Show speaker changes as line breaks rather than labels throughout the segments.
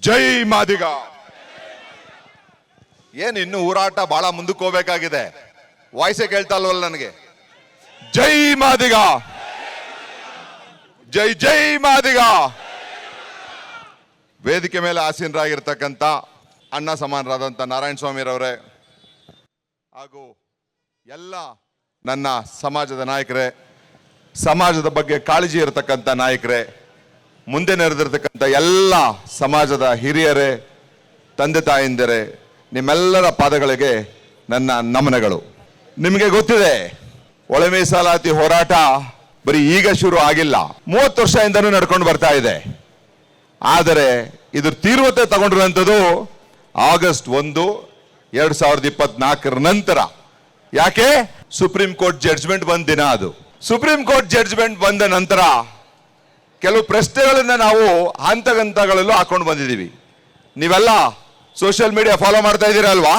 ಜೈ ಮಾದಿಗ ಏನು ಇನ್ನು ಹೋರಾಟ ಬಹಳ ಮುಂದಕ್ಕೆ ಹೋಗ್ಬೇಕಾಗಿದೆ? ವಾಯ್ಸೆ ಕೇಳ್ತಾ ನನಗೆ? ಜೈ ಮಾದಿಗ ಜೈ ಜೈ ಮಾದಿಗ ವೇದಿಕೆ ಮೇಲೆ ಆಸೀನರಾಗಿರ್ತಕ್ಕಂಥ ಅಣ್ಣ ಸಮಾನರಾದಂಥ ನಾರಾಯಣ ಸ್ವಾಮಿರವರೇ ಹಾಗೂ ಎಲ್ಲ ನನ್ನ ಸಮಾಜದ ನಾಯಕರೇ, ಸಮಾಜದ ಬಗ್ಗೆ ಕಾಳಜಿ ಇರತಕ್ಕಂಥ ನಾಯಕರೇ ಮುಂದೆ ನೆರೆದಿರ್ತಕ್ಕಂಥ ಎಲ್ಲ ಸಮಾಜದ ಹಿರಿಯರೇ, ತಂದೆ ತಾಯಿಂದರೇ, ನಿಮ್ಮೆಲ್ಲರ ಪಾದಗಳಿಗೆ ನನ್ನ ನಮನಗಳು. ನಿಮಗೆ ಗೊತ್ತಿದೆ, ಒಳ ಮೀಸಲಾತಿ ಹೋರಾಟ ಬರೀ ಈಗ ಶುರು ಆಗಿಲ್ಲ. ಮೂವತ್ತು ವರ್ಷದಿಂದನೂ ನಡ್ಕೊಂಡು ಬರ್ತಾ ಇದೆ. ಆದರೆ ಇದ್ರ ತೀವ್ರತೆ ತಗೊಂಡಿರುವಂಥದ್ದು ಆಗಸ್ಟ್ ಒಂದು, ಎರಡ್ ಸಾವಿರದ ಇಪ್ಪತ್ನಾಲ್ಕರ ನಂತರ. ಯಾಕೆ? ಸುಪ್ರೀಂ ಕೋರ್ಟ್ ಜಡ್ಜ್ಮೆಂಟ್ ಬಂದ ದಿನ ಅದು. ಸುಪ್ರೀಂ ಕೋರ್ಟ್ ಜಡ್ಜ್ಮೆಂಟ್ ಬಂದ ನಂತರ ಕೆಲವು ಪ್ರಶ್ನೆಗಳನ್ನು ನಾವು ಹಂತ ಹಂತಗಳಲ್ಲೂ ಹಾಕೊಂಡು ಬಂದಿದ್ದೀವಿ. ನೀವೆಲ್ಲ ಸೋಷಿಯಲ್ ಮೀಡಿಯಾ ಫಾಲೋ ಮಾಡ್ತಾ ಇದ್ದೀರಾ ಅಲ್ವಾ?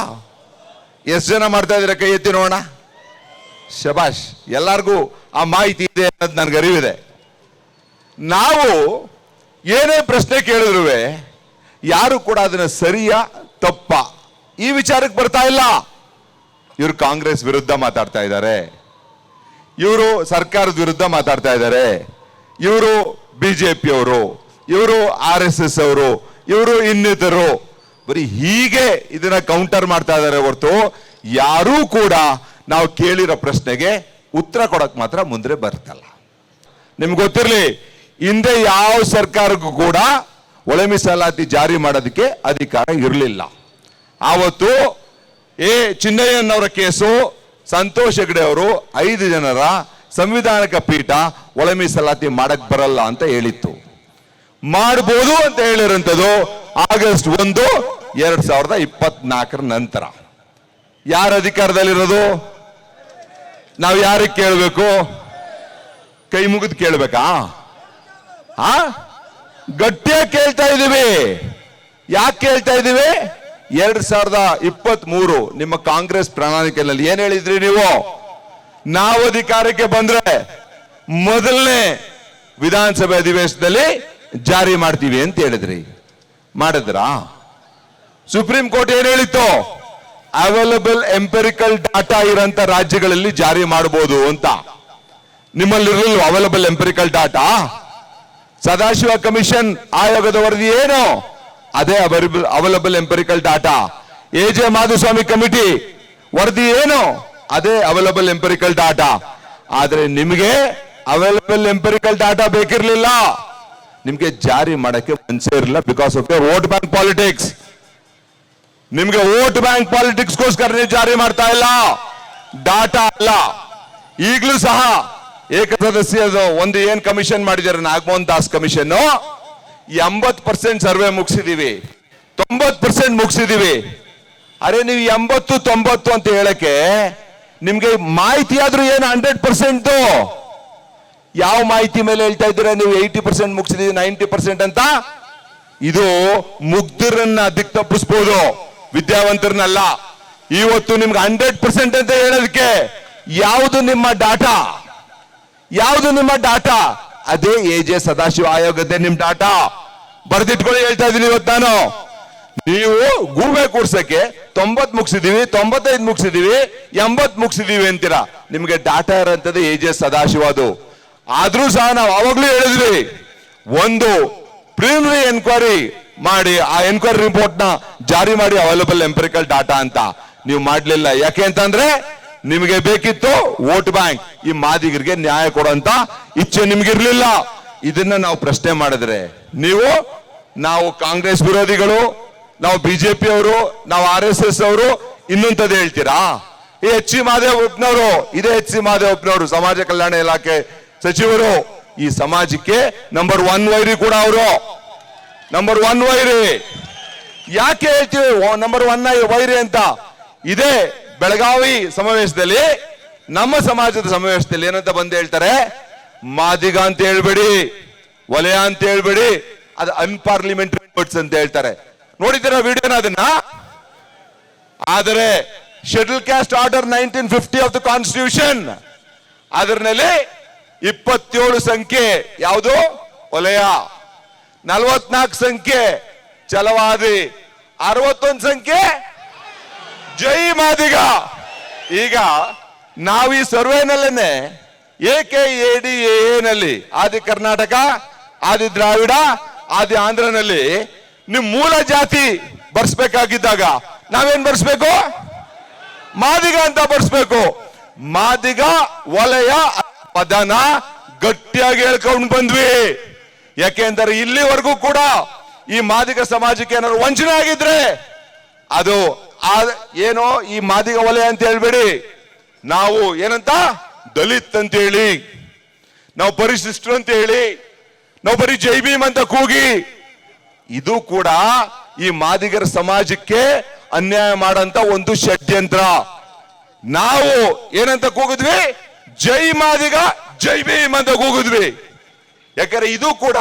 ಎಷ್ಟು ಜನ ಮಾಡ್ತಾ ಇದ್ದೀರಾ ಕೈ ಎತ್ತಿ ನೋಡೋಣ? ಶಬಾಷ್, ಎಲ್ಲರಿಗೂ ಆ ಮಾಹಿತಿ ಇದೆ ಅನ್ನೋದು ನನಗೆ ಅರಿವಿದೆ. ನಾವು ಏನೇ ಪ್ರಶ್ನೆ ಕೇಳಿದ್ರು ಯಾರು ಕೂಡ ಅದನ್ನ ಸರಿಯ, ತಪ್ಪ, ಈ ವಿಚಾರಕ್ಕೆ ಬರ್ತಾ ಇಲ್ಲ. ಇವರು ಕಾಂಗ್ರೆಸ್ ವಿರುದ್ಧ ಮಾತಾಡ್ತಾ ಇದ್ದಾರೆ. ಇವರು ಸರ್ಕಾರದ ವಿರುದ್ಧ ಮಾತಾಡ್ತಾ ಇದ್ದಾರೆ. ಇವರು ಬಿಜೆಪಿಯವರು, ಇವರು ಆರ್ ಎಸ್ ಎಸ್ ಅವರು, ಇವರು ಇನ್ನಿತರು. ಬರೀ ಹೀಗೆ ಇದನ್ನ ಕೌಂಟರ್ ಮಾಡ್ತಾ ಇದ್ದಾರೆ ಹೊರತು ಯಾರೂ ಕೂಡ ನಾವು ಕೇಳಿರೋ ಪ್ರಶ್ನೆಗೆ ಉತ್ತರ ಕೊಡಕ್ ಮಾತ್ರ ಮುಂದೆ ಬರ್ತಲ್ಲ. ನಿಮ್ಗೆ ಗೊತ್ತಿರಲಿ, ಹಿಂದೆ ಯಾವ ಸರ್ಕಾರಕ್ಕೂ ಕೂಡ ಒಳ ಮೀಸಲಾತಿ ಜಾರಿ ಮಾಡೋದಕ್ಕೆ ಅಧಿಕಾರ ಇರಲಿಲ್ಲ. ಆವತ್ತು ಎ ಚಿನ್ನಯ್ಯನವರ ಕೇಸು, ಸಂತೋಷ್ ಹೆಗ್ಡೆ ಅವರು ಐದು ಜನರ ಸಂವಿಧಾನಕ ಪೀಠ ಒಳ ಮೀಸಲಾತಿ ಮಾಡಕ್ ಬರಲ್ಲ ಅಂತ ಹೇಳಿತ್ತು. ಮಾಡ್ಬೋದು ಅಂತ ಹೇಳಿರೋಂಥದ್ದು ಆಗಸ್ಟ್ ಒಂದು, ಎರಡ್ ಸಾವಿರದ ಇಪ್ಪತ್ನಾಲ್ಕರ ನಂತರ. ಯಾರ ಅಧಿಕಾರದಲ್ಲಿರೋದು? ನಾವು ಯಾರಿಗೆ ಕೇಳಬೇಕು? ಕೈ ಮುಗಿದು ಕೇಳ್ಬೇಕಾ? ಆ? ಗಟ್ಟಿಯಾಗಿ ಕೇಳ್ತಾ ಇದ್ದೀವಿ. ಯಾಕೆ ಕೇಳ್ತಾ ಇದ್ದೀವಿ? ಎರಡ್ ಸಾವಿರದ ಇಪ್ಪತ್ತ್ ಮೂರು ನಿಮ್ಮ ಕಾಂಗ್ರೆಸ್ ಪ್ರಣಾಳಿಕೆಯಲ್ಲಿ ಏನ್ ಹೇಳಿದ್ರಿ ನೀವು? ನಾವು ಅಧಿಕಾರಕ್ಕೆ ಬಂದ್ರೆ ಮೊದಲನೇ ವಿಧಾನಸಭೆ ಅಧಿವೇಶನದಲ್ಲಿ ಜಾರಿ ಮಾಡ್ತೀವಿ ಅಂತ ಹೇಳಿದ್ರಿ. ಮಾಡಿದ್ರಾ? ಸುಪ್ರೀಂ ಕೋರ್ಟ್ ಏನ್ ಹೇಳಿತ್ತು? ಅವೈಲಬಲ್ ಎಂಪೆರಿಕಲ್ ಡಾಟಾ ಇರೋಂತ ರಾಜ್ಯಗಳಲ್ಲಿ ಜಾರಿ ಮಾಡಬಹುದು ಅಂತ. ನಿಮ್ಮಲ್ಲಿ available empirical data Sadashiva commission ಆಯೋಗದ ವರದಿ ಏನು? ಅದೇ available available empirical data A J Madhuswamy committee ವರದಿ ಏನು? ಅದೇ ಅವೈಲಬಲ್ ಎಂಪೆರಿಕಲ್ ಡಾಟಾ ಆದರೆ ನಿಮಗೆ ಅವೈಲಬಲ್ ಎಂಪೆರಿಕಲ್ ಡಾಟಾ ಬೇಕಿರ್ಲಿಲ್ಲ. ನಿಮ್ಗೆ ಜಾರಿ ಮಾಡಕ್ಕೆ ಮನಸ್ಸೇ ಇರಲಿಲ್ಲ because of vote bank politics ನಿಮ್ಗೆ ವೋಟ್ ಬ್ಯಾಂಕ್ ಪಾಲಿಟಿಕ್ಸ್ಗೋಸ್ಕರ ನೀವು ಜಾರಿ ಮಾಡ್ತಾ ಇಲ್ಲ. ಡಾಟಾ ಅಲ್ಲ. ಈಗಲೂ ಸಹ ಏಕಸದಸ್ಯದು ಒಂದು ಏನ್ ಕಮಿಷನ್ ಮಾಡಿದ್ದಾರೆ? ನಾಗಮೋಹನ್ ದಾಸ್ ಕಮಿಷನ್ ಎಂಬತ್ ಪರ್ಸೆಂಟ್ ಸರ್ವೆ ಮುಗಿಸಿದೀವಿ. ತೊಂಬತ್ ಪರ್ಸೆಂಟ್ ಮುಗಿಸಿದೀವಿ. ಅರೆ, ನೀವು ಎಂಬತ್ತು ತೊಂಬತ್ತು ಅಂತ ಹೇಳಕ್ಕೆ ನಿಮ್ಗೆ ಮಾಹಿತಿ ಆದ್ರೂ ಏನು ಹಂಡ್ರೆಡ್ ಪರ್ಸೆಂಟ್ ಯಾವ ಮಾಹಿತಿ ಮೇಲೆ ಹೇಳ್ತಾ ಇದ್ದೀರಾ? ನೀವು ಏಯ್ಟಿ ಪರ್ಸೆಂಟ್ ಮುಗಿಸಿದೀವಿ ನೈಂಟಿ ಪರ್ಸೆಂಟ್ ಅಂತ? ಇದು ಮುಗ್ಧರನ್ನ ದಿಕ್ ತಪ್ಪಿಸ್ಬೋದು. ವಿದ್ಯಾವಂತರನ್ನಲ್ಲ. ಇವತ್ತು ನಿಮ್ಗೆ ಹಂಡ್ರೆಡ್ ಪರ್ಸೆಂಟ್ ಅಂತ ಹೇಳೋದಕ್ಕೆ ಯಾವುದು ನಿಮ್ಮ ಡಾಟಾ? ಯಾವುದು ನಿಮ್ಮ ಡಾಟಾ? ಅದೇ ಎ ಜೆ ಸದಾಶಿವ ಆಯೋಗದ್ದೇ ನಿಮ್ ಡಾಟಾ. ಬರ್ದಿಟ್ಕೊಳ್ಳಿ ಹೇಳ್ತಾ ಇದೀನಿ ಇವತ್ತು ನಾನು. ನೀವು ಗೂಬೆ ಕೂಡ್ಸಕ್ಕೆ ತೊಂಬತ್ ಮುಗಿಸಿದೀವಿ, ತೊಂಬತ್ತೈದು ಮುಗಿಸಿದೀವಿ ಎಂಬತ್ ಮುಗಿಸಿದೀವಿ ಅಂತೀರಾ? ನಿಮ್ಗೆ ಡಾಟಾ ಇರೋಂಥದ್ದು ಎ ಜೆ ಸದಾಶಿವ ಅದು ಆದ್ರೂ ಸಹ ನಾವು ಅವಾಗ್ಲೂ ಹೇಳಿದ್ವಿ, ಒಂದು ಪ್ರಿಲಿಮಿನರಿ ಎನ್ಕ್ವೈರಿ ಮಾಡಿ, ಆ ಎನ್ಕ್ವೈರಿ ರಿಪೋರ್ಟ್ನ ಜಾರಿ ಮಾಡಿ ಅವೈಲಬಲ್ ಎಂಪರಿಕಲ್ ಡಾಟಾ ಅಂತ. ನೀವು ಮಾಡ್ಲಿಲ್ಲ. ಯಾಕೆ ಅಂತಂದ್ರೆ, ನಿಮಗೆ ಬೇಕಿತ್ತು ವೋಟ್ ಬ್ಯಾಂಕ್ ಈ ಮಾದಿಗರಿಗೆ ನ್ಯಾಯ ಕೊಡುವಂತ ಇಚ್ಛೆ ನಿಮ್ಗಿರ್ಲಿಲ್ಲ. ಇದನ್ನ ನಾವು ಪ್ರಶ್ನೆ ಮಾಡಿದ್ರೆ, ನೀವು, ನಾವು ಕಾಂಗ್ರೆಸ್ ವಿರೋಧಿಗಳು, ನಾವು ಬಿಜೆಪಿ ಅವರು, ನಾವು ಆರ್ ಎಸ್ ಎಸ್ ಅವರು, ಇನ್ನೊಂಥದ್ದು ಹೇಳ್ತೀರಾ? ಈ ಹೆಚ್ ಸಿ ಮಾದೇವಪ್ಪನವರು ಇದೇ ಎಚ್ ಸಿ ಮಾದೇವಪ್ಪನವರು ಸಮಾಜ ಕಲ್ಯಾಣ ಇಲಾಖೆ ಸಚಿವರು, ಈ ಸಮಾಜಕ್ಕೆ ನಂಬರ್ ಒನ್ ವೈರಿ ಕೂಡ ಅವರು. ನಂಬರ್ ಒನ್ ವೈರಿ. ಯಾಕೆ ಹೇಳ್ತೀವಿ? ನಂಬರ್ ಒನ್ ವೈರಿ ಅಂತ. ಇದೇ ಬೆಳಗಾವಿ ಸಮಾವೇಶದಲ್ಲಿ, ನಮ್ಮ ಸಮಾಜದ ಸಮಾವೇಶದಲ್ಲಿ ಏನಂತ ಬಂದು ಹೇಳ್ತಾರೆ? ಮಾದಿಗ ಅಂತ ಹೇಳ್ಬೇಡಿ, ವಲಯ ಅಂತ ಹೇಳ್ಬೇಡಿ, ಅದು ಅನ್ಪಾರ್ಲಿಮೆಂಟರಿ ವರ್ಡ್ಸ್ ಅಂತ ಹೇಳ್ತಾರೆ. ನೋಡಿದ್ದೀರಾ ವಿಡಿಯೋನ ಅದನ್ನ? ಆದರೆ schedule caste order nineteen fifty of the constitution ಅದರಲ್ಲಿ ಇಪ್ಪತ್ತೇಳು ಸಂಖ್ಯೆ, ಯಾವುದು? ವಲಯ. ನಲವತ್ನಾಲ್ಕು ಸಂಖ್ಯೆ ಚಲವಾದಿ ಅರವತ್ತೊಂದು ಸಂಖ್ಯೆ, ಜೈ ಮಾದಿಗ. ಈಗ ನಾವು ಈ ಸರ್ವೆನಲ್ಲೇನೆ A K A D A ನಲ್ಲಿ ಆದಿ ಕರ್ನಾಟಕ, ಆದಿ ದ್ರಾವಿಡ, ಆದಿ ಆಂಧ್ರನಲ್ಲಿ ನಿಮ್ ಮೂಲ ಜಾತಿ ಬರ್ಸ್ಬೇಕಾಗಿದ್ದಾಗ ನಾವೇನ್ ಬರ್ಸ್ಬೇಕು? ಮಾದಿಗ ಅಂತ ಬರ್ಸ್ಬೇಕು. ಮಾದಿಗ, ವಲಯ ಪದನ ಗಟ್ಟಿಯಾಗಿ ಹೇಳ್ಕೊಂಡು ಬಂದ್ವಿ. ಯಾಕೆಂದರೆ ಇಲ್ಲಿವರೆಗೂ ಕೂಡ ಈ ಮಾದಿಗ ಸಮಾಜಕ್ಕೆ ಏನಾದ್ರು ವಂಚನೆ ಆಗಿದ್ರೆ ಅದು ಏನೋ ಈ ಮಾದಿಗ ವಲಯ ಅಂತ ಹೇಳ್ಬೇಡಿ. ನಾವು ಏನಂತ? ದಲಿತ್ ಅಂತ ಹೇಳಿ, ನಾವು ಪರಿಶಿಷ್ಟರು ಅಂತ ಹೇಳಿ, ನಾವು ಬರೀ ಜೈ ಭೀಮ್ ಅಂತ ಕೂಗಿ, ಇದು ಕೂಡ ಈ ಮಾದಿಗರ ಸಮಾಜಕ್ಕೆ ಅನ್ಯಾಯ ಮಾಡಂತ ಒಂದು ಷಡ್ಯಂತ್ರ. ನಾವು ಏನಂತ ಕೂಗಿದ್ವಿ? ಜೈ ಮಾದಿಗ, ಜೈ ಭೀಮ್ ಅಂತ ಕೂಗಿದ್ವಿ. ಯಾಕಂದ್ರೆ ಇದು ಕೂಡ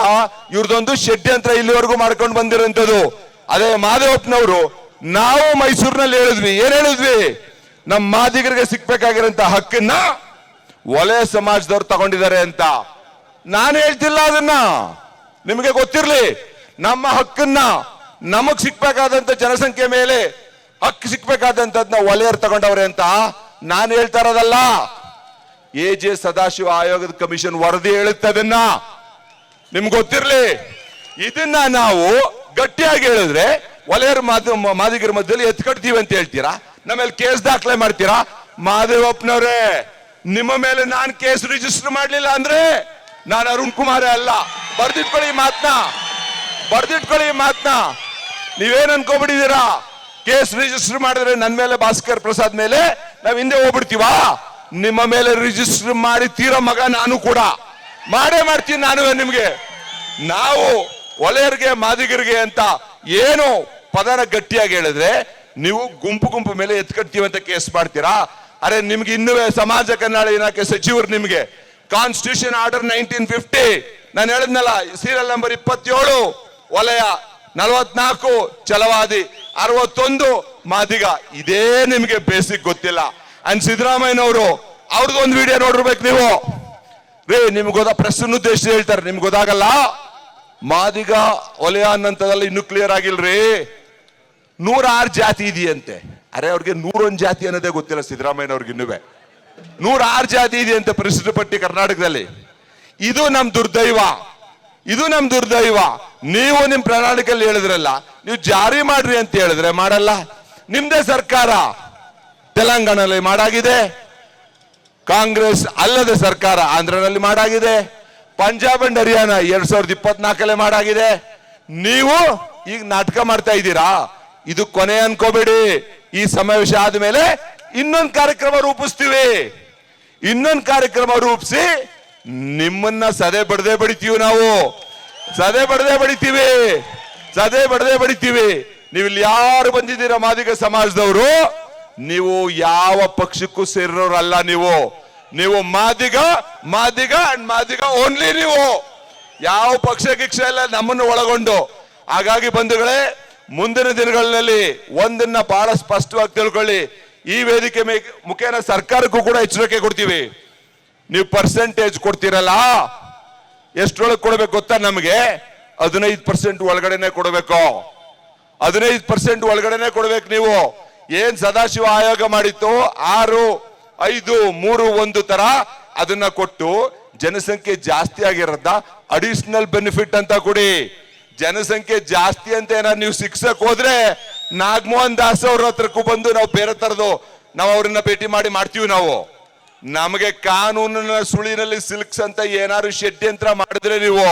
ಇವ್ರದೊಂದು ಷಡ್ಯಂತ್ರ ಇಲ್ಲಿವರೆಗೂ ಮಾಡ್ಕೊಂಡು ಬಂದಿರೋಂಥದ್ದು ಅದೇ ಮಾದೇವಪ್ಪನವರು, ನಾವು ಮೈಸೂರಿನಲ್ಲಿ ಹೇಳಿದ್ವಿ. ಏನ್ ಹೇಳಿದ್ವಿ? ನಮ್ಮ ಮಾದಿಗರಿಗೆ ಸಿಕ್ಬೇಕಾಗಿರೋಂತ ಹಕ್ಕನ್ನ ಒಲೆ ಸಮಾಜದವ್ರು ತಗೊಂಡಿದ್ದಾರೆ ಅಂತ. ನಾನು ಹೇಳ್ತಿಲ್ಲ ಅದನ್ನ. ನಿಮಗೆ ಗೊತ್ತಿರ್ಲಿ, ನಮ್ಮ ಹಕ್ಕನ್ನ ನಮಗ್ ಸಿಕ್ಬೇಕಾದಂತ ಜನಸಂಖ್ಯೆ ಮೇಲೆ ಹಕ್ಕು ಸಿಕ್ಬೇಕಾದಂತದ್ನ ಒಲೆಯರ್ ತಗೊಂಡವ್ರೆ ಅಂತ ನಾನು ಹೇಳ್ತಾ ಇರೋದಲ್ಲ. ಎ ಜೆ ಸದಾಶಿವ ಆಯೋಗದ ಕಮಿಷನ್ ವರದಿ ಹೇಳುತ್ತೆ ಅದನ್ನ ನಿಮ್ಗೆ ಗೊತ್ತಿರಲಿ. ಇದನ್ನ ನಾವು ಗಟ್ಟಿಯಾಗಿ ಹೇಳಿದ್ರೆ ವಲಯರ ಮಾದ, ಮಾದಿಗರ ಮಧ್ಯದಲ್ಲಿ ಎತ್ಕಟ್ತೀವಿ ಅಂತ ಹೇಳ್ತೀರಾ? ನಮ್ಮೇಲೆ ಕೇಸ್ ದಾಖಲೆ ಮಾಡ್ತೀರಾ? ಮಾದೇವಪ್ಪನವ್ರೆ, ನಿಮ್ಮ ಮೇಲೆ ನಾನು ಕೇಸ್ ರಿಜಿಸ್ಟರ್ ಮಾಡಲಿಲ್ಲ ಅಂದ್ರೆ ನಾನು ಅರುಣ್ ಕುಮಾರೇ ಅಲ್ಲ. ಬರ್ದಿಟ್ಕೊಳ್ಳಿ ಈ ಮಾತ್ನ. ಬರ್ದಿಟ್ಕೊಳ್ಳಿ ಈ ಮಾತ್ನ. ನೀವೇನ್ ಅನ್ಕೋಬಿಟ್ಟಿದ್ದೀರಾ? ಕೇಸ್ ರಿಜಿಸ್ಟರ್ ಮಾಡಿದ್ರೆ ನನ್ನ ಮೇಲೆ ಭಾಸ್ಕರ್ ಪ್ರಸಾದ್ ಮೇಲೆ ನಾವ್ ಹಿಂದೆ ಹೋಗ್ಬಿಡ್ತೀವಾ? ನಿಮ್ಮ ಮೇಲೆ ರಿಜಿಸ್ಟರ್ ಮಾಡಿ ತೀರೋ ಮಗ ನಾನು ಕೂಡ. ಮಾಡೇ ಮಾಡ್ತೀನಿ ನಾನು ನಿಮಗೆ. ನಾವು ಒಲೆಯರಿಗೆ, ಮಾದಿಗರಿಗೆ ಅಂತ ಏನು ಪದನ ಗಟ್ಟಿಯಾಗಿ ಹೇಳಿದ್ರೆ ನೀವು ಗುಂಪು ಗುಂಪು ಮೇಲೆ ಎತ್ಕಟ್ತೀವಿ ಅಂತ ಕೇಸ್ ಮಾಡ್ತೀರಾ? ಅರೆ, ನಿಮ್ಗೆ ಇನ್ನುವೇ ಸಮಾಜ ಕನ್ನಡ ಇಲಾಖೆ ಸಚಿವರು ನಿಮ್ಗೆ. ಕಾನ್ಸ್ಟಿಟ್ಯೂಷನ್ ಆರ್ಡರ್ ನೈನ್ಟೀನ್ ಫಿಫ್ಟಿ ನಾನು ಹೇಳಿದ್ನಲ್ಲ ಸೀರಿಯಲ್ ನಂಬರ್ ಇಪ್ಪತ್ತೇಳು ವಲಯ ನಲವತ್ನಾಲ್ಕು, ಛಲವಾದಿ ಅರವತ್ತೊಂದು, ಮಾದಿಗ. ಇದೇ ನಿಮಗೆ ಬೇಸಿಕ್ ಗೊತ್ತಿಲ್ಲ. ಅಂಡ್ ಸಿದ್ದರಾಮಯ್ಯನವರು ಅವ್ರಿಗೊಂದು ವಿಡಿಯೋ ನೋಡಿರ್ಬೇಕು ನೀವು. ರೇ, ನಿಮ್ಗೆ ಗೊತ್ತಾ ಪ್ರೆಸ್ ಉದ್ದೇಶ ಹೇಳ್ತಾರೆ. ನಿಮ್ಗೆ ಗೊತ್ತಾಗಲ್ಲ? ಮಾದಿಗ ಒಲೆಯ ಅನ್ನಂಥದ್ದೆಲ್ಲ ಇನ್ನೂ ಕ್ಲಿಯರ್ ಆಗಿಲ್ರಿ. ನೂರಾರು ಜಾತಿ ಇದೆಯಂತೆ. ಅರೆ, ಅವ್ರಿಗೆ ನೂರೊಂದು ಜಾತಿ ಅನ್ನೋದೇ ಗೊತ್ತಿಲ್ಲ ಸಿದ್ದರಾಮಯ್ಯನವ್ರಿಗೆ ಇನ್ನುವೆ. ನೂರಾರು ಜಾತಿ ಇದೆಯಂತೆ ಪರಿಸ್ಥಿತಿ ಪಟ್ಟಿ ಕರ್ನಾಟಕದಲ್ಲಿ. ಇದು ನಮ್ಮ ದುರ್ದೈವ. ಇದು ನಮ್ಮ ದುರ್ದೈವ. ನೀವು ನಿಮ್ಮ ಪ್ರಣಾಳಿಕೆಯಲ್ಲಿ ಹೇಳಿದ್ರಲ್ಲ, ನೀವು ಜಾರಿ ಮಾಡ್ರಿ ಅಂತ ಹೇಳಿದ್ರೆ ಮಾಡಲ್ಲ. ನಿಮ್ದೇ ಸರ್ಕಾರ. ತೆಲಂಗಾಣದಲ್ಲಿ ಮಾಡಾಗಿದೆ. ಕಾಂಗ್ರೆಸ್ ಅಲ್ಲದ ಸರ್ಕಾರ ಆಂಧ್ರನಲ್ಲಿ ಮಾಡಾಗಿದೆ. ಪಂಜಾಬ್ ಅಂಡ್ ಹರಿಯಾಣ ಎರಡ್ ಸಾವಿರದ ಇಪ್ಪತ್ನಾಲ್ಕಲ್ಲೇ ಮಾಡಾಗಿದೆ. ನೀವು ಈಗ ನಾಟಕ ಮಾಡ್ತಾ ಇದ್ದೀರಾ? ಇದು ಕೊನೆ ಅನ್ಕೋಬೇಡಿ. ಈ ಸಮಾವೇಶ ಆದ್ಮೇಲೆ ಇನ್ನೊಂದು ಕಾರ್ಯಕ್ರಮ ರೂಪಿಸ್ತೀವಿ. ಇನ್ನೊಂದು ಕಾರ್ಯಕ್ರಮ ರೂಪಿಸಿ ನಿಮ್ಮನ್ನ ಸದೆ ಬಡದೆ ಬಡಿತೀವಿ ನಾವು. ಸದೆ ಬಡದೆ ಬಡಿತೀವಿ. ಸದೆ ಬಡದೆ ಬಡಿತೀವಿ. ನೀವು ಇಲ್ಲಿ ಯಾರು ಬಂದಿದ್ದೀರಾ ಮಾದಿಗ ಸಮಾಜದವರು? ನೀವು ಯಾವ ಪಕ್ಷಕ್ಕೂ ಸೇರಿರೋರಲ್ಲ ನೀವು. ನೀವು ಮಾದಿಗ ಮಾದಿಗ ಅಂಡ್ ಮಾದಿಗ ಓನ್ಲಿ ನೀವು. ಯಾವ ಪಕ್ಷ ಗಿಕ್ಷ ಎಲ್ಲ ನಮ್ಮನ್ನು ಒಳಗೊಂಡು. ಹಾಗಾಗಿ ಬಂಧುಗಳೇ, ಮುಂದಿನ ದಿನಗಳಲ್ಲಿ ಒಂದನ್ನ ಬಹಳ ಸ್ಪಷ್ಟವಾಗಿ ತಿಳ್ಕೊಳ್ಳಿ. ಈ ವೇದಿಕೆ ಮುಖೇನ ಸರ್ಕಾರಕ್ಕೂ ಕೂಡ ಎಚ್ಚರಿಕೆ ಕೊಡ್ತೀವಿ. ನೀವು ಪರ್ಸೆಂಟೇಜ್ ಕೊಡ್ತೀರಲ್ಲ? ಎಷ್ಟೊಳಗೆ ಕೊಡಬೇಕು ಗೊತ್ತಾ ನಮಗೆ? ಹದಿನೈದು ಪರ್ಸೆಂಟ್ ಒಳಗಡೆನೆ ಕೊಡಬೇಕು. ಹದಿನೈದು ಪರ್ಸೆಂಟ್ ಒಳಗಡೆನೆ ಕೊಡ್ಬೇಕು ನೀವು. ಏನ್ ಸದಾಶಿವ ಆಯೋಗ ಮಾಡಿತ್ತು ಆರು, ಐದು, ಮೂರು, ಒಂದು ತರ ಅದನ್ನ ಕೊಟ್ಟು ಜನಸಂಖ್ಯೆ ಜಾಸ್ತಿ ಆಗಿರೋದ ಅಡಿಷನಲ್ ಬೆನಿಫಿಟ್ ಅಂತ ಕೊಡಿ. ಜನಸಂಖ್ಯೆ ಜಾಸ್ತಿ ಅಂತ ಏನಾದ್ರು ನೀವು ಶಿಕ್ಷಕ್ ಹೋದ್ರೆ ನಾಗಮೋಹನ್ ದಾಸ್ ಅವ್ರ ಹತ್ರಕ್ಕೂ ಬಂದು ನಾವು ಬೇರೆ ತರದು ನಾವು ಅವ್ರನ್ನ ಭೇಟಿ ಮಾಡಿ ಮಾಡ್ತೀವಿ ನಾವು. ನಮಗೆ ಕಾನೂನಿನ ಸುಳಿನಲ್ಲಿ ಸಿಲ್ಕ್ಸ್ ಅಂತ ಏನಾದ್ರು ಷಡ್ಯಂತ್ರ ಮಾಡಿದ್ರೆ ನೀವು.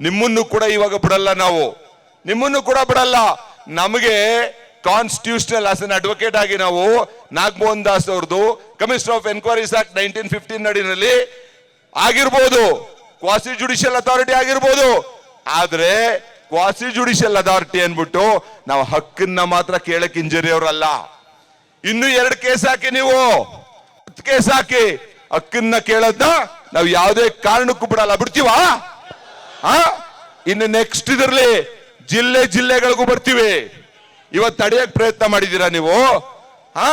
ನಿಮ್ಮನ್ನು ಕೂಡ ಇವಾಗ ಬಿಡಲ್ಲ ನಾವು. ನಿಮ್ಮನ್ನು ಕೂಡ ಬಿಡಲ್ಲ. ನಮಗೆ ಕಾನ್ಸ್ಟಿಟ್ಯೂಷನಲ್ ಆಸ್ ಅನ್ ಅಡ್ವೊಕೇಟ್ ಆಗಿ ನಾವು ನಾಗಮೋಹನ್ ದಾಸ್ ಅವ್ರದ್ದು commissioner of enquiries act nineteen fifteen ಅಡಿನಲ್ಲಿ ಆಗಿರ್ಬೋದು ಕ್ವಾಸಿ ಜುಡಿಷಿಯಲ್ ಅಥಾರಿಟಿ ಆಗಿರ್ಬೋದು. ಆದ್ರೆ ಕ್ವಾಸಿ ಜುಡಿಷಿಯಲ್ ಅಥಾರಿಟಿ ಅನ್ಬಿಟ್ಟು ನಾವು ಹಕ್ಕನ್ನ ಮಾತ್ರ ಕೇಳಕ್ ಇಂಜರಿಯವರಲ್ಲ ಇನ್ನು ಎರಡು ಕೇಸ್ ಹಾಕಿ ನೀವು. ಕೇಸ್ ಹಾಕಿ. ಹಕ್ಕನ್ನ ಕೇಳದ್ನ ನಾವು ಯಾವುದೇ ಕಾರಣಕ್ಕೂ ಬಿಡಲ್ಲ. ಬಿಡ್ತೀವಾ? ಇನ್ನು ನೆಕ್ಸ್ಟ್ ಇದರಲ್ಲಿ ಜಿಲ್ಲೆ ಜಿಲ್ಲೆಗಳಿಗೂ ಬರ್ತೀವಿ. ಇವತ್ತು ತಡೆಯಕ್ ಪ್ರಯತ್ನ ಮಾಡಿದೀರಾ ನೀವು? ಹಾ?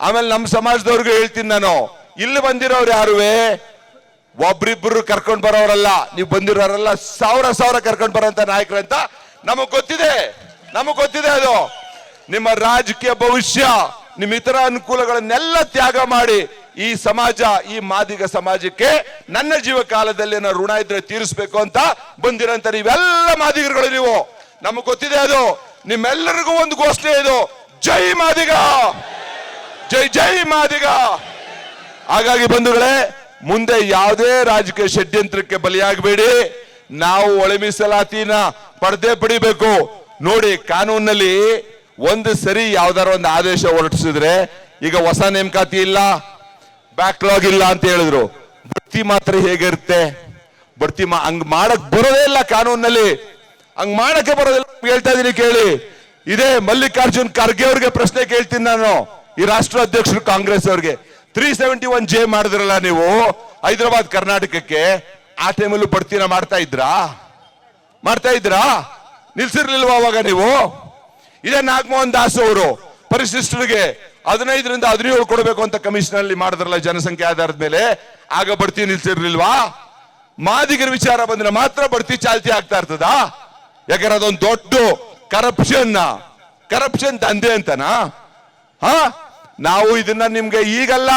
ಆಮೇಲೆ ನಮ್ಮ ಸಮಾಜದವ್ರಿಗೂ ಹೇಳ್ತೀನಿ ನಾನು. ಇಲ್ಲಿ ಬಂದಿರೋರು ಯಾರುವೆ? ಒಬ್ರಿಬ್ರು ಕರ್ಕೊಂಡು ಬರೋರಲ್ಲ. ನೀವು ಬಂದಿರೋರಲ್ಲ ಸಾವಿರ ಸಾವಿರ ಕರ್ಕೊಂಡು ಬರೋಂತ ಅಂತ ನಮಗ್ ಗೊತ್ತಿದೆ. ನಮಗ್ ಗೊತ್ತಿದೆ ಅದು. ನಿಮ್ಮ ರಾಜಕೀಯ ಭವಿಷ್ಯ, ನಿಮ್ಮ ಇತರ ಅನುಕೂಲಗಳನ್ನೆಲ್ಲ ತ್ಯಾಗ ಮಾಡಿ ಈ ಸಮಾಜ, ಈ ಮಾದಿಗ ಸಮಾಜಕ್ಕೆ ನನ್ನ ಜೀವ ಕಾಲದಲ್ಲಿ ನಾನು ಋಣ ಇದ್ರೆ ತೀರಿಸ್ಬೇಕು ಅಂತ ಬಂದಿರಂತ ನೀವೆಲ್ಲ ಮಾದಿಗರುಗಳು ನೀವು. ನಮಗ್ ಗೊತ್ತಿದೆ ಅದು. ನಿಮ್ಮೆಲ್ಲರಿಗೂ ಒಂದು ಘೋಷಣೆ ಇದು. ಜೈ ಮಾದಿಗ. ಜೈ ಜೈ ಮಾದಿಗ. ಹಾಗಾಗಿ ಬಂಧುಗಳೇ, ಮುಂದೆ ಯಾವುದೇ ರಾಜಕೀಯ ಷಡ್ಯಂತ್ರಕ್ಕೆ ಬಲಿಯಾಗಬೇಡಿ. ನಾವು ಒಳ ಮೀಸಲಾತಿನ ಪಡೆದೇ ಪಡಿಬೇಕು. ನೋಡಿ ಕಾನೂನಲ್ಲಿ ಒಂದು ಸರಿ ಯಾವ್ದಾರ ಒಂದು ಆದೇಶ ಹೊರಡಿಸಿದ್ರೆ ಈಗ ಹೊಸ ನೇಮಕಾತಿ ಇಲ್ಲ ಬ್ಯಾಕ್ಲಾಗ್ ಇಲ್ಲ ಅಂತ ಹೇಳಿದ್ರು. ಬಡ್ತಿ ಮಾತ್ರ ಹೇಗಿರುತ್ತೆ? ಬಡ್ತಿ ಹಂಗ್ ಮಾಡಕ್ ಬರೋದೇ ಇಲ್ಲ ಕಾನೂನಲ್ಲಿ ಹಂಗ್ ಮಾಡಕ್ಕೆ ಬರೋದಿಲ್ಲ ಹೇಳ್ತಾ ಇದೀನಿ ಕೇಳಿ. ಇದೇ ಮಲ್ಲಿಕಾರ್ಜುನ್ ಖರ್ಗೆ ಅವ್ರಿಗೆ ಪ್ರಶ್ನೆ ಕೇಳ್ತೀನಿ ನಾನು. ಈ ರಾಷ್ಟ್ರ ಅಧ್ಯಕ್ಷರು ಕಾಂಗ್ರೆಸ್ ಅವ್ರಿಗೆ. ತ್ರೀ ಸೆವೆಂಟಿ ಒನ್ ಜೆ ಮಾಡಿದ್ರಲ್ಲ ನೀವು? ಹೈದರಾಬಾದ್, ಕರ್ನಾಟಕಕ್ಕೆ. ಆ ಟೈಮಲ್ಲೂ ಬಡ್ತಿನ ಮಾಡ್ತಾ ಇದ್ರಾ? ಮಾಡ್ತಾ ಇದ್ರಾ? ನಿಲ್ಸಿರ್ಲಿಲ್ವ ಅವಾಗ ನೀವು? ಇದೇ ನಾಗಮೋಹನ್ ದಾಸ್ ಅವರು, ಪರಿಶಿಷ್ಟರಿಗೆ ಹದಿನೈದರಿಂದ ಹದಿನೇಳು ಕೊಡಬೇಕು ಅಂತ ಕಮಿಷನ್ ಅಲ್ಲಿ ಮಾಡಿದ್ರಲ್ಲ ಜನಸಂಖ್ಯೆ ಆಧಾರದ ಮೇಲೆ. ಆಗ ಬಡ್ತಿ ನಿಲ್ಸಿರ್ಲಿಲ್ವಾ? ಮಾದಿಗರ ವಿಚಾರ ಬಂದ್ರೆ ಮಾತ್ರ ಬಡ್ತಿ ಚಾಲ್ತಿ ಆಗ್ತಾ ಇರ್ತದಾ? ಯಾಕಂದ್ರೆ ಅದೊಂದು ದೊಡ್ಡ ಕರಪ್ಷನ್ ಕರಪ್ಷನ್ ದಂಧೆ ಅಂತನಾ? ಹಾ? ನಾವು ಇದನ್ನ ನಿಮ್ಗೆ ಈಗಲ್ಲ.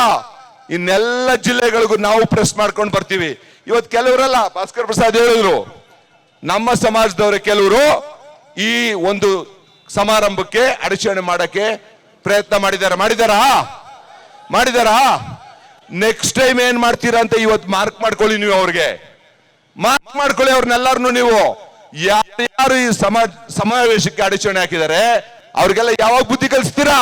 ಇನ್ನೆಲ್ಲ ಜಿಲ್ಲೆಗಳಿಗೂ ನಾವು ಪ್ರೆಸ್ ಮಾಡ್ಕೊಂಡು ಬರ್ತೀವಿ. ಇವತ್ತು ಕೆಲವರಲ್ಲ, ಭಾಸ್ಕರ್ ಪ್ರಸಾದ್ ಹೇಳಿದ್ರು, ನಮ್ಮ ಸಮಾಜದವರ ಕೆಲವರು ಈ ಒಂದು ಸಮಾರಂಭಕ್ಕೆ ಅಡಚಣೆ ಮಾಡಕ್ಕೆ ಪ್ರಯತ್ನ ಮಾಡಿದಾರ. ಮಾಡಿದಾರಾ? ಮಾಡಿದಾರಾ? ನೆಕ್ಸ್ಟ್ ಟೈಮ್ ಏನ್ ಮಾಡ್ತೀರಾ ಅಂತ ಇವತ್ತು ಮಾರ್ಕ್ ಮಾಡ್ಕೊಳ್ಳಿ ನೀವು ಅವ್ರಿಗೆ. ಮಾರ್ಕ್ ಮಾಡ್ಕೊಳ್ಳಿ ಅವ್ರನ್ನೆಲ್ಲರನ್ನು ನೀವು. ಯಾರು ಯಾರು ಈ ಸಮಾಜ ಸಮಾವೇಶಕ್ಕೆ ಅಡಚಣೆ ಹಾಕಿದ್ದಾರೆ, ಅವ್ರಿಗೆಲ್ಲ ಯಾವಾಗ ಬುದ್ಧಿ ಕಲಿಸ್ತೀರಾ?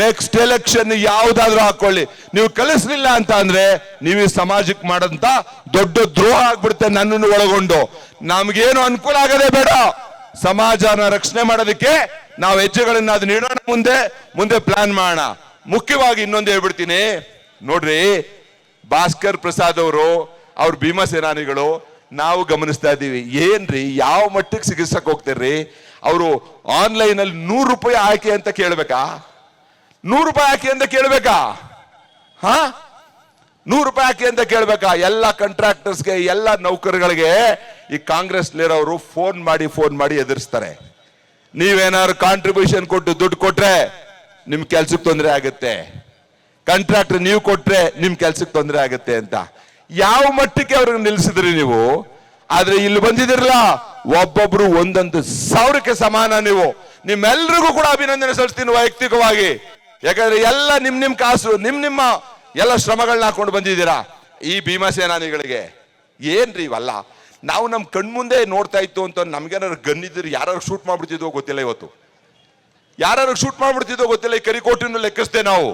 ನೆಕ್ಸ್ಟ್ ಎಲೆಕ್ಷನ್ ಯಾವ್ದಾದ್ರು ಹಾಕೊಳ್ಳಿ. ನೀವು ಕಲಿಸ್ಲಿಲ್ಲ ಅಂತ ಅಂದ್ರೆ ನೀವು ಈ ಸಮಾಜಕ್ಕೆ ಮಾಡಂತ ದೊಡ್ಡ ದ್ರೋಹ ಆಗ್ಬಿಡುತ್ತೆ ನನ್ನನ್ನು ಒಳಗೊಂಡು. ನಮ್ಗೇನು ಅನುಕೂಲ ಆಗದೆ ಬೇಡ. ಸಮಾಜನ ರಕ್ಷಣೆ ಮಾಡೋದಕ್ಕೆ ನಾವು ಹೆಜ್ಜೆಗಳನ್ನ ಅದು ನೀಡೋಣ ಮುಂದೆ ಮುಂದೆ ಪ್ಲಾನ್ ಮಾಡೋಣ. ಮುಖ್ಯವಾಗಿ ಇನ್ನೊಂದು ಹೇಳ್ಬಿಡ್ತೀನಿ. ನೋಡ್ರಿ, ಭಾಸ್ಕರ್ ಪ್ರಸಾದ್ ಅವರು, ಅವ್ರ ಭೀಮಾ ಸೇನಾನಿಗಳು ನಾವು ಗಮನಿಸ್ತಾ ಇದ್ದೀವಿ. ಏನ್ರಿ? ಯಾವ ಮಟ್ಟಕ್ಕೆ ಸಿಗಿಸಕ್ ಹೋಗ್ತೀರಿ ಅವರು ಆನ್ಲೈನ್ ಅಲ್ಲಿ ನೂರು ರೂಪಾಯಿ ಆಯ್ಕೆ ಅಂತ ಕೇಳ್ಬೇಕಾ? ನೂರು ರೂಪಾಯಿ ಹಾಕಿ ಅಂತ ಕೇಳಬೇಕಾ? ಹಾ? ನೂರು ರೂಪಾಯಿ ಹಾಕಿ ಅಂತ ಕೇಳಬೇಕಾ? ಎಲ್ಲ ಕಾಂಟ್ರಾಕ್ಟರ್ಸ್ಗೆ ಎಲ್ಲ ನೌಕರಗಳಿಗೆ ಈ ಕಾಂಗ್ರೆಸ್ಲಿರೋರು ಫೋನ್ ಮಾಡಿ ಫೋನ್ ಮಾಡಿ ಎದುರಿಸ್ತಾರೆ. ನೀವೇನಾದ್ರು ಕಾಂಟ್ರಿಬ್ಯೂಷನ್ ಕೊಟ್ಟು ದುಡ್ಡು ಕೊಟ್ರೆ ನಿಮ್ ಕೆಲ್ಸಕ್ಕೆ ತೊಂದರೆ ಆಗುತ್ತೆ. ಕಾಂಟ್ರಾಕ್ಟರ್ ನೀವು ಕೊಟ್ರೆ ನಿಮ್ ಕೆಲ್ಸಕ್ಕೆ ತೊಂದರೆ ಆಗುತ್ತೆ ಅಂತ. ಯಾವ ಮಟ್ಟಕ್ಕೆ ಅವ್ರಿಗೆ ನಿಲ್ಸಿದ್ರಿ ನೀವು? ಆದ್ರೆ ಇಲ್ಲಿ ಬಂದಿದಿರಲ್ಲ ಒಬ್ಬೊಬ್ರು ಒಂದೊಂದು ಸಾವಿರಕ್ಕೆ ಸಮಾನ ನೀವು. ನಿಮ್ಮೆಲ್ರಿಗೂ ಕೂಡ ಅಭಿನಂದನೆ ಸಲ್ಲಿಸ್ತೀನಿ ವೈಯಕ್ತಿಕವಾಗಿ. ಯಾಕಂದ್ರೆ ಎಲ್ಲ ನಿಮ್ ನಿಮ್ ಕಾಸು, ನಿಮ್ ನಿಮ್ಮ ಎಲ್ಲ ಶ್ರಮಗಳನ್ನ ಹಾಕೊಂಡು ಬಂದಿದ್ದೀರಾ ಈ ಭೀಮಸೇನಾನಿಗಳಿಗೆ ಏನ್ರಿ ಇವಲ್ಲ? ನಾವು ನಮ್ಮ ಕಣ್ಮುಂದೆ ನೋಡ್ತಾ ಇತ್ತು ಅಂತ ನಮ್ಗೇನಾದ್ರು ಗನ್ನಿದ್ರು ಯಾರು ಶೂಟ್ ಮಾಡ್ಬಿಡ್ತಿದ್ವೋ ಗೊತ್ತಿಲ್ಲ ಇವತ್ತು. ಯಾರು ಶೂಟ್ ಮಾಡ್ಬಿಡ್ತಿದ್ವೋ ಗೊತ್ತಿಲ್ಲ ಈ ಕರಿಕೋಟಿನ ಲೆಕ್ಕಿಸ್ದೆ ನಾವು.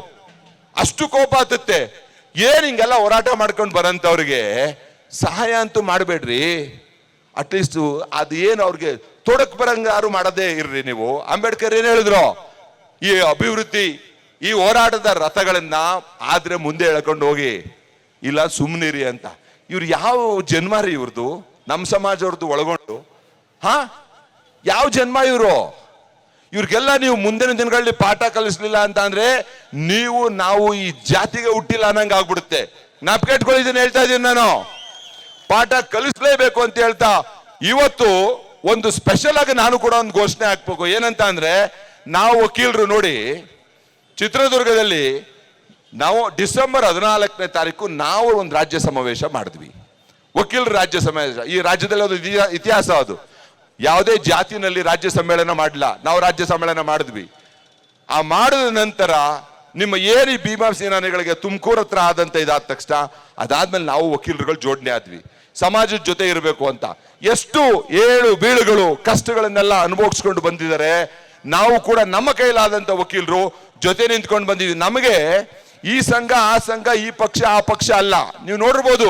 ಅಷ್ಟು ಕೋಪ ಹತ್ತುತ್ತೆ ಏನ್ ಹಿಂಗೆಲ್ಲ ಹೋರಾಟ ಮಾಡ್ಕೊಂಡು ಬರೋಂಥವ್ರಿಗೆ ಸಹಾಯ ಅಂತೂ ಮಾಡಬೇಡ್ರಿ. ಅಟ್ಲೀಸ್ಟ್ ಅದು ಏನು ಅವ್ರಿಗೆ ತೊಡಕ್ ಬರಂಗಾರು ಮಾಡದೇ ಇರ್ರಿ ನೀವು. ಅಂಬೇಡ್ಕರ್ ಏನು ಹೇಳಿದ್ರು? ಈ ಅಭಿವೃದ್ಧಿ, ಈ ಹೋರಾಟದ ರಥಗಳನ್ನ ಆದ್ರೆ ಮುಂದೆ ಎಳ್ಕೊಂಡು ಹೋಗಿ. ಇಲ್ಲ ಸುಮ್ನಿರಿ ಅಂತ. ಇವ್ರು ಯಾವ ಜನ್ಮ ರೀ ಇವ್ರದ್ದು ನಮ್ಮ ಸಮಾಜವ್ರದ್ದು ಒಳಗೊಂಡು. ಹಾ? ಯಾವ ಜನ್ಮ ಇವರು? ಇವ್ರಿಗೆಲ್ಲ ನೀವು ಮುಂದಿನ ದಿನಗಳಲ್ಲಿ ಪಾಠ ಕಲಿಸ್ಲಿಲ್ಲ ಅಂತ ಅಂದ್ರೆ ನೀವು, ನಾವು ಈ ಜಾತಿಗೆ ಹುಟ್ಟಿಲ್ಲ ಅನ್ನಂಗೆ ಆಗ್ಬಿಡುತ್ತೆ. ನಾಪ್ಕೆಟ್ಕೊಳ್ಳಿದ್ದೀನಿ ಹೇಳ್ತಾ ಇದ್ದೀನಿ ನಾನು. ಪಾಠ ಕಲಿಸ್ಲೇಬೇಕು ಅಂತ ಹೇಳ್ತಾ, ಇವತ್ತು ಒಂದು ಸ್ಪೆಷಲ್ ಆಗಿ ನಾನು ಕೂಡ ಒಂದು ಘೋಷಣೆ ಹಾಕ್ಬೇಕು. ಏನಂತ ಅಂದ್ರೆ, ನಾವು ವಕೀಲರು ನೋಡಿ, ಚಿತ್ರದುರ್ಗದಲ್ಲಿ ನಾವು ಡಿಸೆಂಬರ್ ಹದಿನಾಲ್ಕನೇ ತಾರೀಕು ನಾವು ಒಂದು ರಾಜ್ಯ ಸಮಾವೇಶ ಮಾಡಿದ್ವಿ. ವಕೀಲರ ರಾಜ್ಯ ಸಮಾವೇಶ, ಈ ರಾಜ್ಯದಲ್ಲಿ ಒಂದು ಇತಿಹಾಸ ಅದು. ಯಾವುದೇ ಜಾತಿನಲ್ಲಿ ರಾಜ್ಯ ಸಮ್ಮೇಳನ ಮಾಡಲ್ಲ ನಾವು ರಾಜ್ಯ ಸಮ್ಮೇಳನ ಮಾಡಿದ್ವಿ. ಆ ಮಾಡಿದ ನಂತರ ನಿಮ್ಮ ಏರಿ ಭೀಮಾ ಸೇನಾನಿಗಳಿಗೆ ತುಮಕೂರು ಹತ್ರ ಆದಂತ ಇದಾದ ತಕ್ಷಣ ಅದಾದ್ಮೇಲೆ ನಾವು ವಕೀಲರುಗಳು ಜೋಡಣೆ ಆದ್ವಿ. ಸಮಾಜದ ಜೊತೆ ಇರಬೇಕು ಅಂತ. ಎಷ್ಟು ಏಳು ಬೀಳುಗಳು ಕಷ್ಟಗಳನ್ನೆಲ್ಲ ಅನುಭವಿಸ್ಕೊಂಡು ಬಂದಿದ್ದಾರೆ. ನಾವು ಕೂಡ ನಮ್ಮ ಕೈಲಾದಂತ ವಕೀಲರು ಜೊತೆ ನಿಂತ್ಕೊಂಡು ಬಂದಿದ್ವಿ. ನಮಗೆ ಈ ಸಂಘ, ಆ ಸಂಘ, ಈ ಪಕ್ಷ, ಆ ಪಕ್ಷ ಅಲ್ಲ. ನೀವು ನೋಡಿರ್ಬೋದು,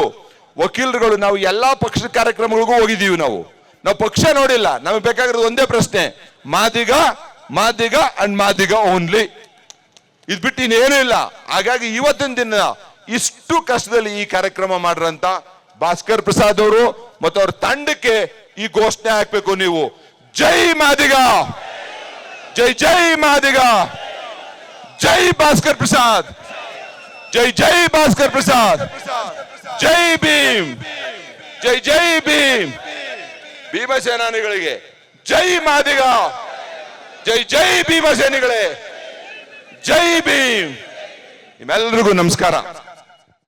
ವಕೀಲರುಗಳು ನಾವು ಎಲ್ಲಾ ಪಕ್ಷದ ಕಾರ್ಯಕ್ರಮಗಳಿಗೂ ಹೋಗಿದ್ದೀವಿ ನಾವು. ನಾವು ಪಕ್ಷ ನೋಡಿಲ್ಲ, ನಮಗೆ ಬೇಕಾಗಿರೋದು ಒಂದೇ ಪ್ರಶ್ನೆ, ಮಾದಿಗ ಮಾದಿಗ ಅಂಡ್ ಮಾದಿಗ ಓನ್ಲಿ ಇದು ಬಿಟ್ಟು ಇನ್ನೇನು ಇಲ್ಲ. ಹಾಗಾಗಿ ಇವತ್ತಿನ ದಿನ ಇಷ್ಟು ಕಷ್ಟದಲ್ಲಿ ಈ ಕಾರ್ಯಕ್ರಮ ಮಾಡ್ರಂತ ಭಾಸ್ಕರ್ ಪ್ರಸಾದ್ ಅವರು ಮತ್ತು ಅವ್ರ ತಂಡಕ್ಕೆ ಈ ಘೋಷಣೆ ಹಾಕ್ಬೇಕು ನೀವು. ಜೈ ಮಾದಿಗ! ಜೈ ಜೈ ಮಾದಿಗ! ಜೈ ಭಾಸ್ಕರ್ ಪ್ರಸಾದ್! ಜೈ ಜೈ ಭಾಸ್ಕರ್ ಪ್ರಸಾದ್! ಜೈ ಭೀಮ್! ಜೈ ಜೈ ಭೀಮ್! ಭೀಮಸೇನಾನಿಗಳಿಗೆ. ಜೈ ಮಾದಿಗ. ಜೈ ಜೈ ಭೀಮಸೇನಿಗಳೇ. ಜೈ ಭೀಮ್. ನಿಮ್ಮೆಲ್ರಿಗೂ ನಮಸ್ಕಾರ.